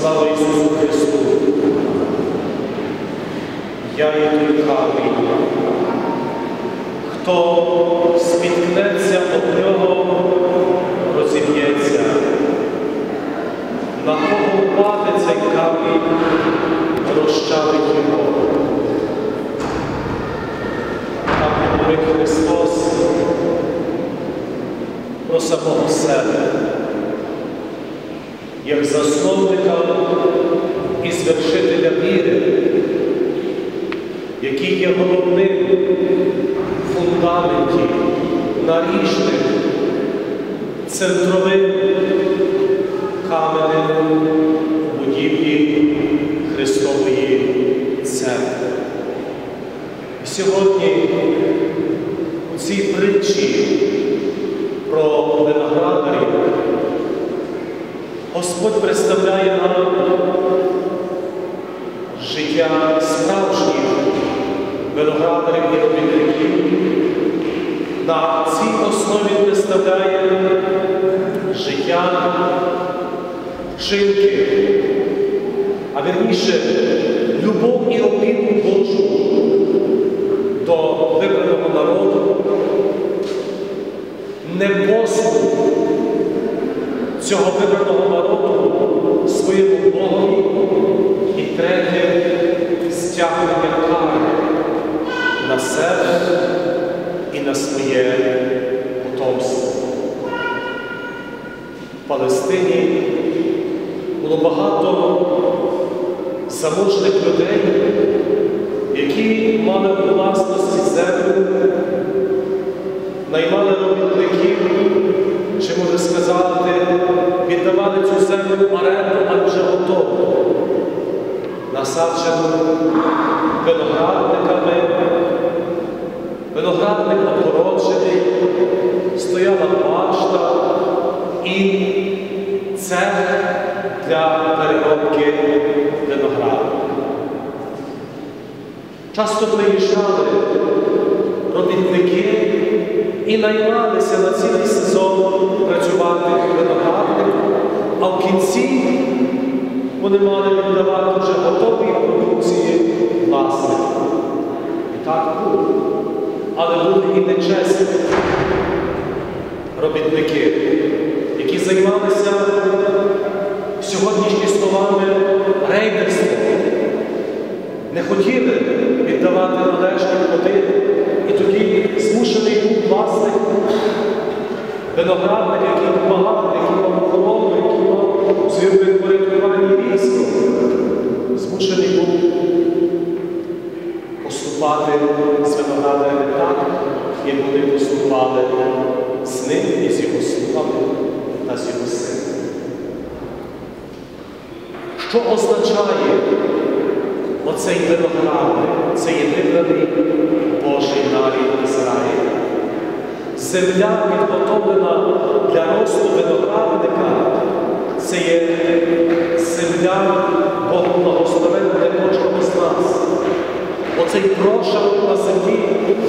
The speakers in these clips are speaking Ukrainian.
Слава Ісусу Христу! Я є той. Хто спіткнеться об нього, розіб'ється. На кого впаде цей камінь, розчавить його. Христос про самого себе, як засновника і звершителя віри, який є головним в фундаменті, наріжним, центровим каменем будівлі Христової церкви. Сьогодні у цій притчі про виноградарів Господь представляє нам життя справжніх виноградарів і робітників. На цій основі представляє життя вчинки, а вірніше любов і опіку Божу до вибраного народу, не послуг цього вибраного своє потомство. В Палестині було багато заможних людей, які мали у власності землю, наймали робітників, чи може сказати, віддавали цю землю в оренду, а вже готову, насаджену виноградниками, виноградник обгороджений, стояла башта і цех для переробки винограду. Часто приїжджали робітники і наймалися на цілий сезон працювати в винограднику, а в кінці вони мали віддавати вже готові продукції власнику. І так було. Але були і нечесні робітники, які займалися сьогоднішні словами рейдерством, не хотіли віддавати належні плоди, і тоді змушений був власник, виноградник, який багатий, який мав охорону, який мав своє підпорядкування військо, змушений був поступати з виноградарем так, як вони поступали з ним і з його слугами та з його сином. Що означає оцей виноградник, це є вибраний Божий нарід Ізраїля? Земля підготовлена для росту виноградника, це є земля Богом благословена для кожного з нас. Оцей прошарок на землі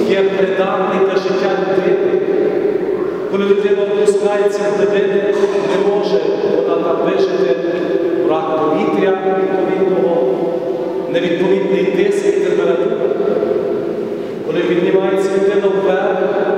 є придатний для життя людини. Коли людина опускається в глибини, не може вона там вижити брак повітря відповідного, невідповідний тиск і температура. Коли піднімається людина вверх,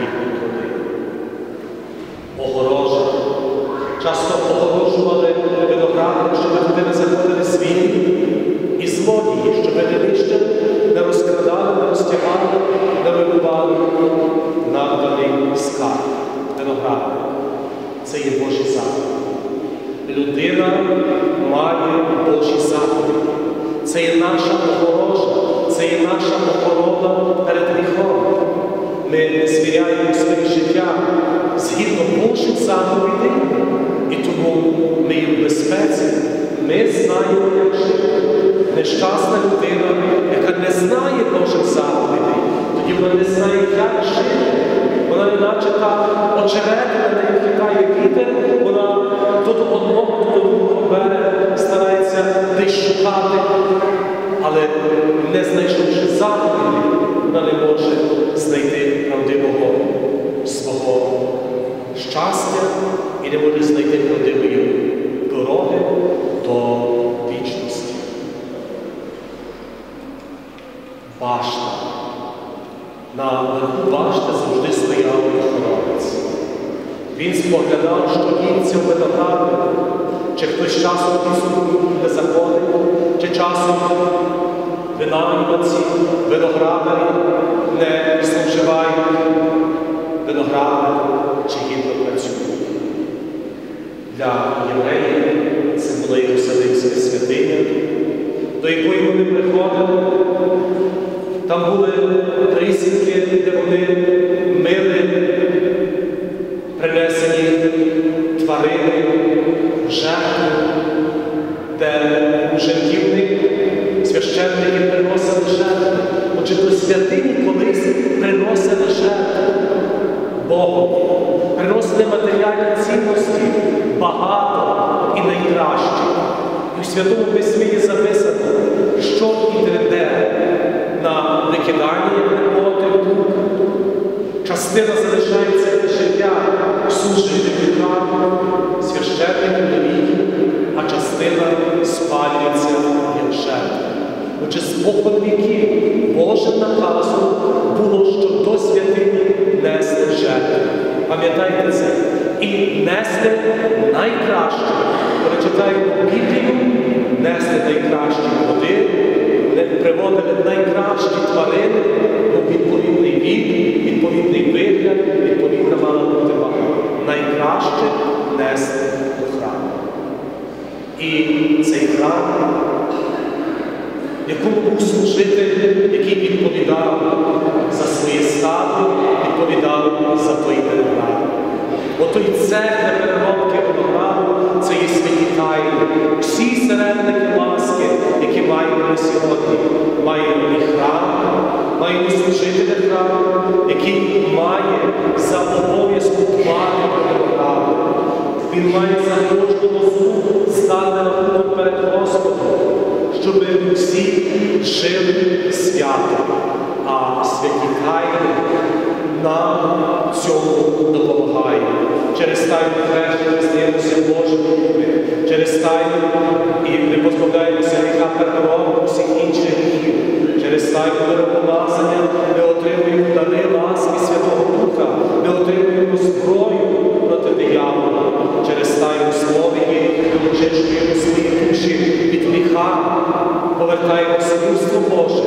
відповідні плоди. Огорожа. Часто огорожували виноградник, щоб туди не заходили світлі і злодії, щоб не нищили, не розкрадали, не розтягали, не руйнували наданий скарб, виноградник. Це є Божий заклик. Людина має Божі заповіді. Це є наша огорожа, це є наша охорона ми звіряємо своє життя згідно Божих заповідей, і тому ми є в безпеці. Ми знаємо, як жити. Нещасна людина, яка не знає Божих заповідей, тоді вона не знає, як жити. Вона не наче та очеретина, на як літає вітер, вона то до одного, то до другого берега старається десь шукати, але не знайшовши заповіді, вона не може знайти правдивого свого щастя і не може знайти правдивої дороги до вічності. Башта. На верху башти завжди стояв охоронець. Він споглядав, що німці винограді, чи хтось часом лісу не заходить, чи часом винайманці, виноградарі не зловживають виногради чи гідно працюють. Для євреїв це була Єрусалимська святиня, до якої вони приходили. Там були Very sincerely they Частина залишається для життя служити храму, священників левітів, а частина спалюється як жертва. Отже, спокон віків Божим наказом було, що до святині несли жертву. Пам'ятайте це. І несли найкраще. Коли читаємо Біблію, несли найкращі води, приводили найкращі тварини вік, відповідний вигляд, відповідна мала бути вага. Найкраще несли до храму. І цей храм якому був служитель, який відповідав за своє стадо, відповідав за той виноград. Отой цех для переробки винограду це є святі тайни. Всі середники ласки, які маємо сьогодні, маємо і храм, маємо служителя храму, який має за обов'язку дбати про. Він має за кожну лозу здати рахунок перед Господом, щоб всі жили свято, а святі тайни нам цьому допомагають. Через тайну хрещення стаємося Божими людьми, через тайну і ми позбавляємося гріха первородного усіх інших гріхів. Через тайну миропомазання ми отримуємо дари ласки Святого Духа, ми отримуємо зброю проти диявола. Через тайну слові ми очищуємо свої душі від гріха, повертаємося в людство Боже.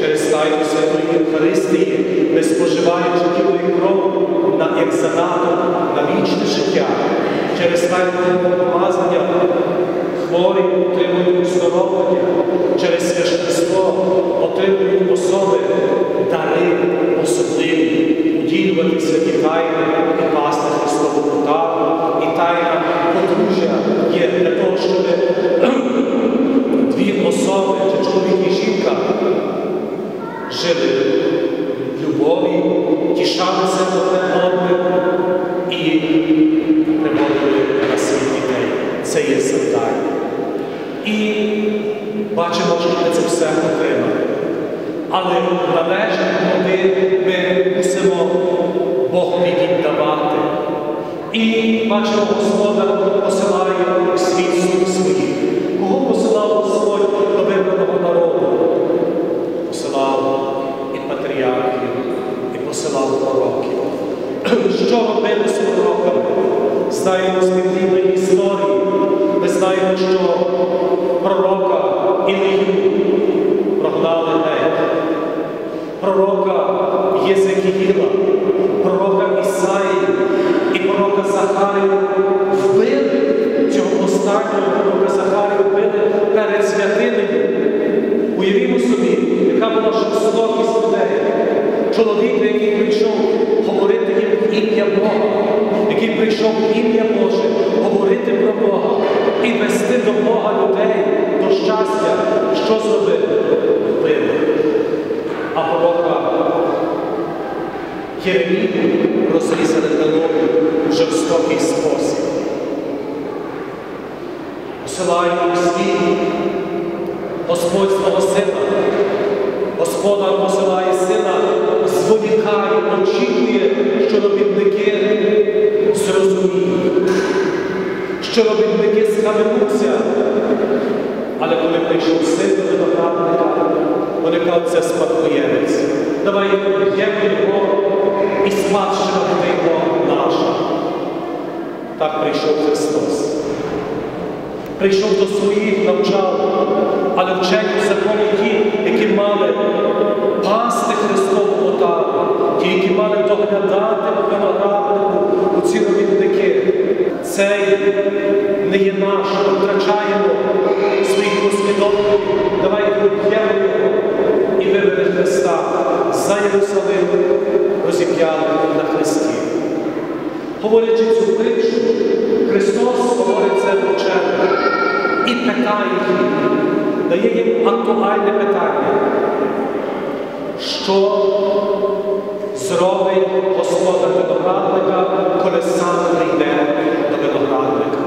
Через тайну Святої Євхаристії ми споживаючи тіло і кров як задаток на вічне життя. Через тайну помазання хворі отримують оздоровлення, через священство отримують особи, дари особливі, уділювати святі тайни і пасти Христову Потаву. І тайна подружжя є для того, щоб дві особи, чи чоловік і жінка, жили в любові, тішалися одне одним і приводили на світ дітей. Це є завдання. І бачимо, що ми це все отримали. Але належні плоди ми мусимо Бог віддавати. І бачимо, Господа Знаємо з історії. Ми знаємо, що пророка Ілію прогнали геть. Пророка Єзекіїла, що зробив? Вбив. А пророка Єремію розрізали дорогу в жорстокий спосіб. Посилаємо у світ Господь свого сина. Це спадкоємець. Давай вб'ємо його і спадщина його наша. Так прийшов Христос. Прийшов до своїх навчав, але вчені в законі ті, які мали пасти Христову отару, ті, які мали доглядати винограднику у ці робітники. Цей не є наш, втрачаємо своїх послідовників. Давайте вб'ємо його Христа за Єрусалим, розіп'яли на Христі. Говорячи цю притчу, Христос говорить це до і питає їх, дає їм актуальне питання. Що зробить господар виноградника, коли сам прийде до виноградника?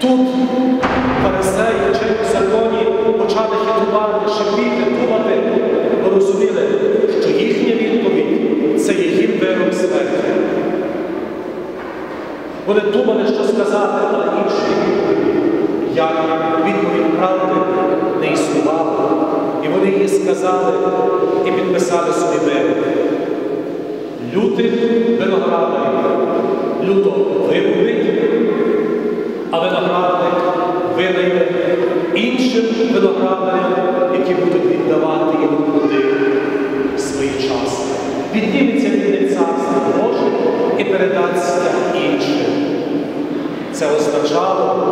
Тут фарисеї, вчені в законі почали хитрувати, шипіти, думати, розуміли, що їхня відповідь це є їм вирок смерті. Вони думали, що сказати, але іншої як відповідь правди не існувала. І вони її сказали і підписали собі вирок. Лютих виноградарів люто вигубить, а виноградник видає іншим виноградарям, які будуть віддавати їм плоди в свій час. Підніметься від царства Боже і передасться іншим. Це означало,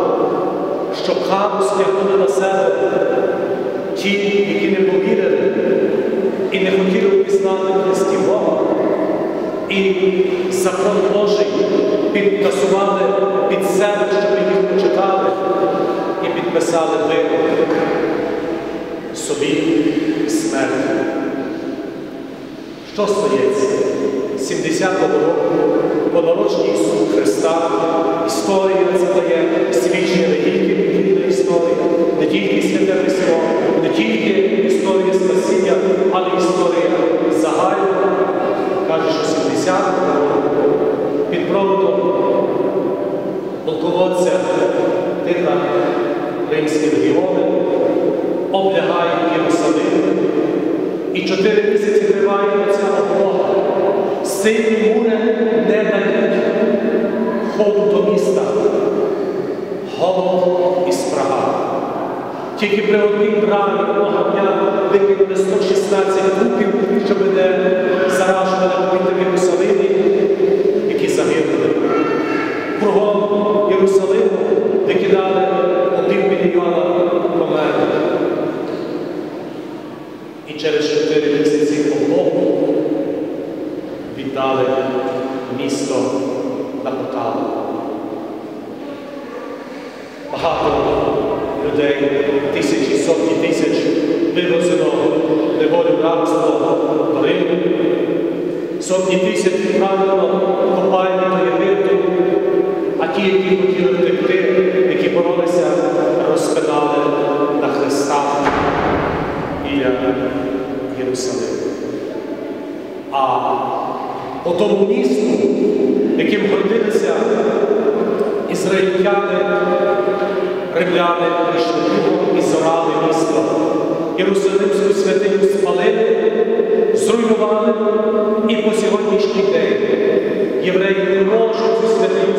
що кару стягнули на себе ті, які не повірили і не хотіли впізнати Христі Бога. І закон Божий підкасували під себе, щоб їх почитали, і підписали вирок собі смерть. Що стається? 70-го року по народженні Христа історія дає свідчення не тільки біблійна історія, не тільки святе письмо, не тільки Тільки при одній брамі одного дня викинули 116 трупів, ті, які хотіли втекти, які боролися, розпинали на хрестах біля Єрусалиму. А по тому місту, яким гордилися ізраїльтяни, римляни духом і зорали місто. Єрусалимську святиню спалили, зруйнували і по сьогоднішній день євреї не можуть святиню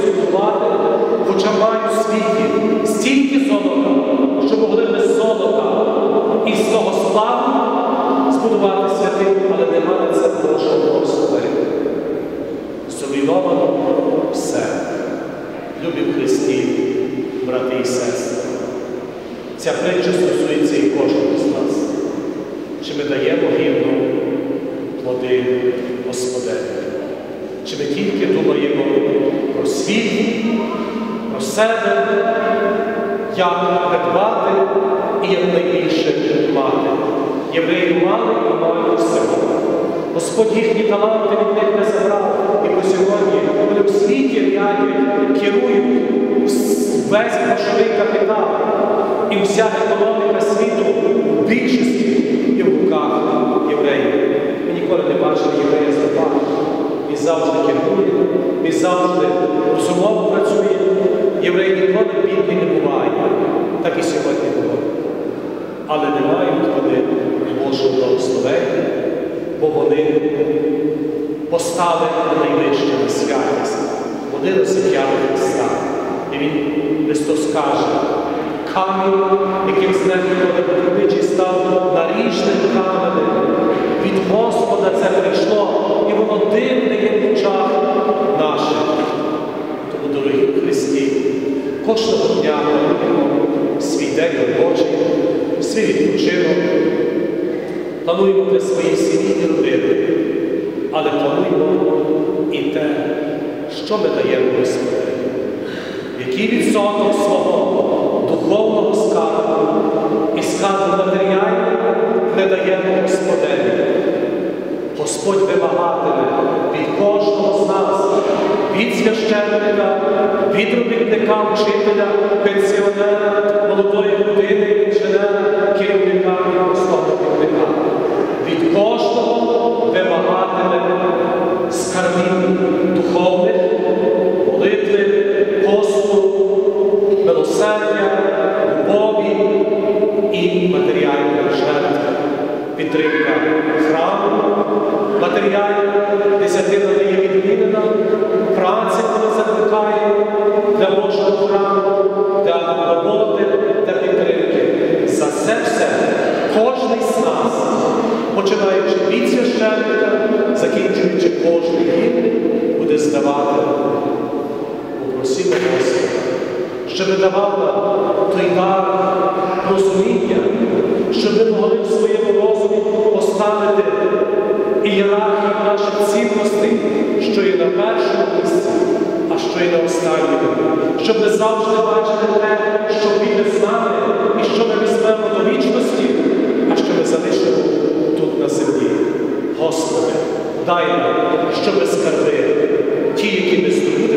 хоча мають в світі Євреї мали і мають всього. Господь їхні таланти від них не забрав. І по сьогодні вони в світі рядять, керують весь грошовий капітал. І вся економіка світу в більшості є в руках євреїв. Ми ніколи не бачили єврея з руками. Він завжди керує, він завжди розумово працює. Єврей ніколи бідний не буває. Так і сьогодні було. Але не бо вони поставили найвище на святість. Вони розіп'яли Христа. І він Христос каже, камінь, яким знехтували будівничий, став наріжним каменем. Від Господа це прийшло, і воно дивне є в очах наших. Тому, дорогі Христі, кожного дня плануємо свій день робочий, свій відпочинок, плануємо для своїх сім'ї і родини, але плануємо і те, що ми даємо Господу, який відсоток свого духовного скарбу і скарбу матеріального не даємо Господеві. Господь вимагатиме від кожного з нас, від священника, від робітника, вчителя, пенсіонера, молодої людини, Saturday. Щоб ми могли в своєму розумі поставити ієрархію наших цінностей, що є на першому місці, а що є на останньому. Щоб ми завжди бачили те, що піде з нами, і що ми візьмемо до вічності, а що ми залишимо тут на землі. Господи, дай нам, щоб скарби, ті, які ми здобули,